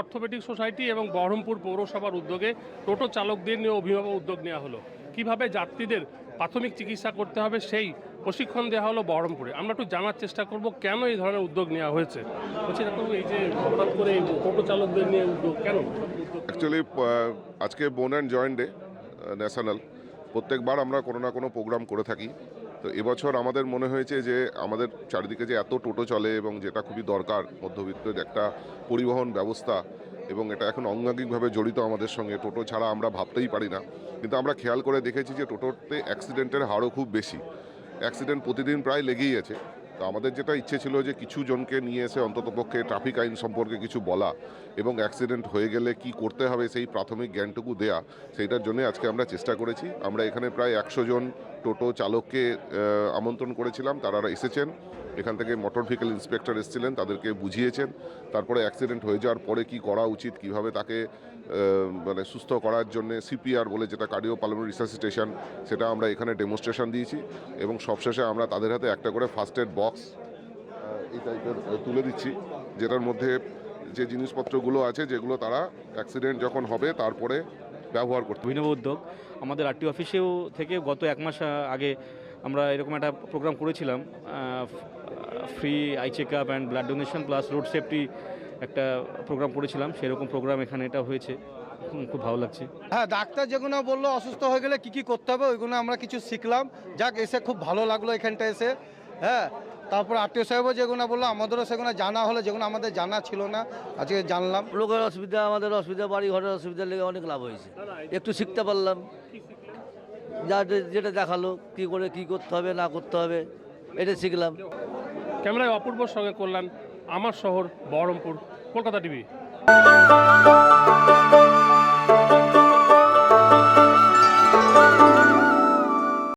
Orthopaedic society এবং বহরমপুর পৌরসভার উদ্যোগে টোটো চালকদের নিয়ে অভিভাবক উদ্যোগ নেওয়া হলো। কীভাবে যাত্রীদের প্রাথমিক চিকিৎসা করতে হবে সেই প্রশিক্ষণ দেওয়া হলো বহরমপুরে। আমরা একটু জানার চেষ্টা করব কেন এই ধরনের উদ্যোগ নেওয়া হয়েছে? বলছি এই যে হঠাৎ করে টোটো চালকদের নিয়ে উদ্যোগ কেন? অ্যাকচুয়ালি আজকে বোন অ্যান্ড জয়েন্ট ডে ন্যাশনাল প্রত্যেকবার আমরা কোনো না কোনো প্রোগ্রাম করে থাকি। তো এবছর আমাদের মনে হয়েছে যে আমাদের চারিদিকে যে এত টোটো চলে এবং যেটা খুবই দরকার মধ্যবিত্তের একটা পরিবহন ব্যবস্থা এবং এটা এখন অঙ্গাঙ্গিকভাবে জড়িত আমাদের সঙ্গে, টোটো ছাড়া আমরা ভাবতেই পারি না। কিন্তু আমরা খেয়াল করে দেখেছি যে টোটোতে অ্যাক্সিডেন্টের হারও খুব বেশি। অ্যাক্সিডেন্ট প্রতিদিন প্রায় লেগেই আছে। তো আমাদের যেটা ইচ্ছে ছিল যে কিছু জনকে নিয়ে এসে অন্ততপক্ষে ট্রাফিক আইন সম্পর্কে কিছু বলা এবং অ্যাক্সিডেন্ট হয়ে গেলে কি করতে হবে সেই প্রাথমিক জ্ঞানটুকু দেয়া, সেইটার জন্য আজকে আমরা চেষ্টা করেছি। আমরা এখানে প্রায় একশো জন টোটো চালককে আমন্ত্রণ করেছিলাম। তারা এসেছেন। এখান থেকে মোটর ভেহিকেল ইন্সপেক্টর এসেছিলেন, তাদেরকে বুঝিয়েছেন। তারপরে অ্যাক্সিডেন্ট হয়ে যাওয়ার পরে কি করা উচিত, কীভাবে তাকে মানে সুস্থ করার জন্য সিপিআর বলে যেটা কার্ডিও পালমোনারি রিসাসিটেশন সেটা আমরা এখানে ডেমনস্ট্রেশন দিয়েছি এবং সবশেষে আমরা তাদের হাতে একটা করে ফার্স্ট এড বক্স এই টাইপের তুলে দিচ্ছি, যেটার মধ্যে যে জিনিসপত্রগুলো আছে, যেগুলো তারা অ্যাক্সিডেন্ট যখন হবে, তারপরে ব্যবহার করতে অভিনব উদ্যোগ। আমাদের আরটি অফিসেও থেকে গত এক মাস আগে আমরা এরকম একটা প্রোগ্রাম করেছিলাম free eye check up and blood donation plus road safety একটা প্রোগ্রাম করেছিলাম। সেরকম প্রোগ্রাম এখানে এটা হয়েছে। খুব ভালো লাগছে। হ্যাঁ ডাক্তার যেগুলো বলল অসুস্থ হয়ে গেলে কি কি করতে হবে ওইগুলো আমরা কিছু শিখলাম। যাক এসে খুব ভালো লাগল এখানটা এসে। হ্যাঁ তারপর আত্মীয় সাহেবও যেগুলো বলল আমাদেরও সেগুলো জানা হলো যেগুলো আমাদের জানা ছিল না আজকে জানলাম। লোকের অসুবিধা আমাদের অসুবিধা বাড়ি ঘরের অসুবিধা লেগে অনেক লাভ হয়েছে। একটু শিখতে পারলাম। যা যেটা দেখাল কি করে কি করতে হবে না করতে হবে এটা শিখলাম। ক্যামেরায় অপূর্বর সঙ্গে করলাম আমার শহর বহরমপুর কলকাতা টিভি।